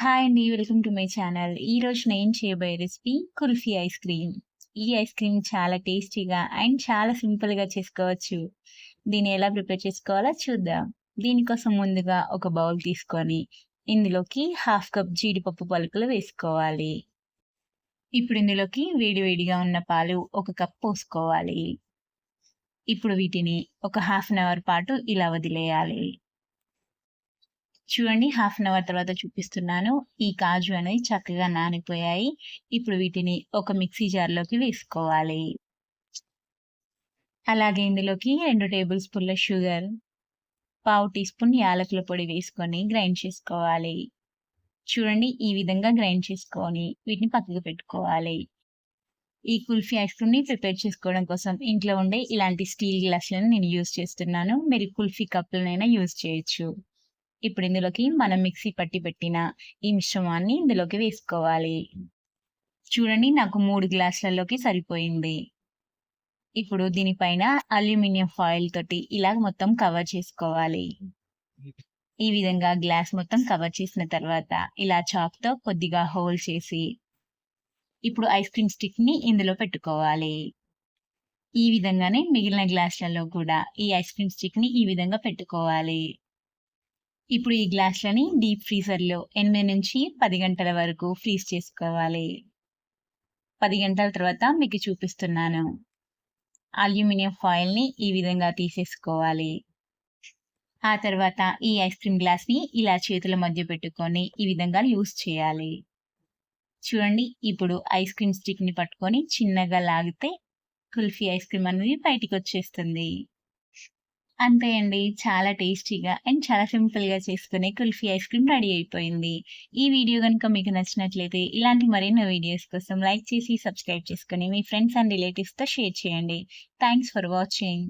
Hi అండి. Welcome to my channel. ఈ రోజు నేను చేయబోయే రెసిపీ కుల్ఫీ ఐస్ క్రీమ్. ఈ ఐస్ క్రీమ్ చాలా టేస్టీగా అండ్ చాలా సింపుల్‌గా చేసుకోవచ్చు. దీన్ని ఎలా ప్రిపేర్ చేసుకోవాలో చూద్దాం. దీనికోసం ముందుగా ఒక బౌల్ తీసుకొని, ఇందులోకి హాఫ్ కప్ జీడిపప్పు పలుకులు వేసుకోవాలి. ఇప్పుడు ఇందులోకి వేడివేడిగా ఉన్న పాలు ఒక కప్ పోసుకోవాలి. ఇప్పుడు వీటిని ఒక హాఫ్ అన్ అవర్ పాటు ఇలా వదిలేయాలి. చూడండి హాఫ్ అన్ అవర్ తర్వాత చూపిస్తున్నాను. ఈ కాజు అనేవి చక్కగా నానిపోయాయి. ఇప్పుడు వీటిని ఒక మిక్సీ జార్‌లోకి వేసుకోవాలి. అలాగే ఇందులోకి రెండు టేబుల్ స్పూన్ల షుగర్, పావు టీ స్పూన్ యాలకుల పొడి వేసుకొని గ్రైండ్ చేసుకోవాలి. చూడండి ఈ విధంగా గ్రైండ్ చేసుకొని వీటిని పక్కకు పెట్టుకోవాలి. ఈ కుల్ఫీ ఐస్ క్రీమ్‌ని ప్రిపేర్ చేసుకోవడం కోసం ఇంట్లో ఉండే ఇలాంటి స్టీల్ గ్లాసులను నేను యూజ్ చేస్తున్నాను. మీరు కుల్ఫీ కప్పులనైనా యూజ్ చేయొచ్చు. ఇప్పుడు ఇందులోకి మనం మిక్సీ పట్టి పెట్టిన ఈ మిశ్రమాన్ని ఇందులోకి వేసుకోవాలి. చూడండి నాకు మూడు గ్లాసులలోకి సరిపోయింది. ఇప్పుడు దీనిపైన అల్యూమినియం ఫాయిల్ తోటి ఇలా మొత్తం కవర్ చేసుకోవాలి. ఈ విధంగా గ్లాస్ మొత్తం కవర్ చేసిన తర్వాత ఇలా చాక్‌తో కొద్దిగా హోల్ చేసి ఇప్పుడు ఐస్ క్రీమ్ స్టిక్ని ఇందులో పెట్టుకోవాలి. ఈ విధంగానే మిగిలిన గ్లాసులలో కూడా ఈ ఐస్ క్రీమ్ స్టిక్ని ఈ విధంగా పెట్టుకోవాలి. ఇప్పుడు ఈ గ్లాసులని డీప్ ఫ్రీజర్‌లో 8-10 గంటల వరకు ఫ్రీజ్ చేసుకోవాలి. పది గంటల తర్వాత మీకు చూపిస్తున్నాను. అల్యూమినియం ఫాయిల్‌ని ఈ విధంగా తీసేసుకోవాలి. ఆ తర్వాత ఈ ఐస్ క్రీమ్ గ్లాస్‌ని ఇలా చేతుల మధ్య పెట్టుకొని ఈ విధంగా లూజ్ చేయాలి. చూడండి ఇప్పుడు ఐస్ క్రీమ్ స్టిక్‌ని పట్టుకొని చిన్నగా లాగితే కుల్ఫీ ఐస్ క్రీమ్ అనేది బయటికి వచ్చేస్తుంది అంతే అండి. చాలా టేస్టీగా అండ్ చాలా సింపుల్‌గా చేసుకునే కుల్ఫీ ఐస్ క్రీమ్ రెడీ అయిపోయింది. ఈ వీడియో గనుక మీకు నచ్చినట్లయితే ఇలాంటి మరెన్నో వీడియోస్ కోసం లైక్ చేసి, సబ్స్క్రైబ్ చేసుకొని మీ ఫ్రెండ్స్ అండ్ రిలేటివ్స్‌తో షేర్ చేయండి. Thanks for watching.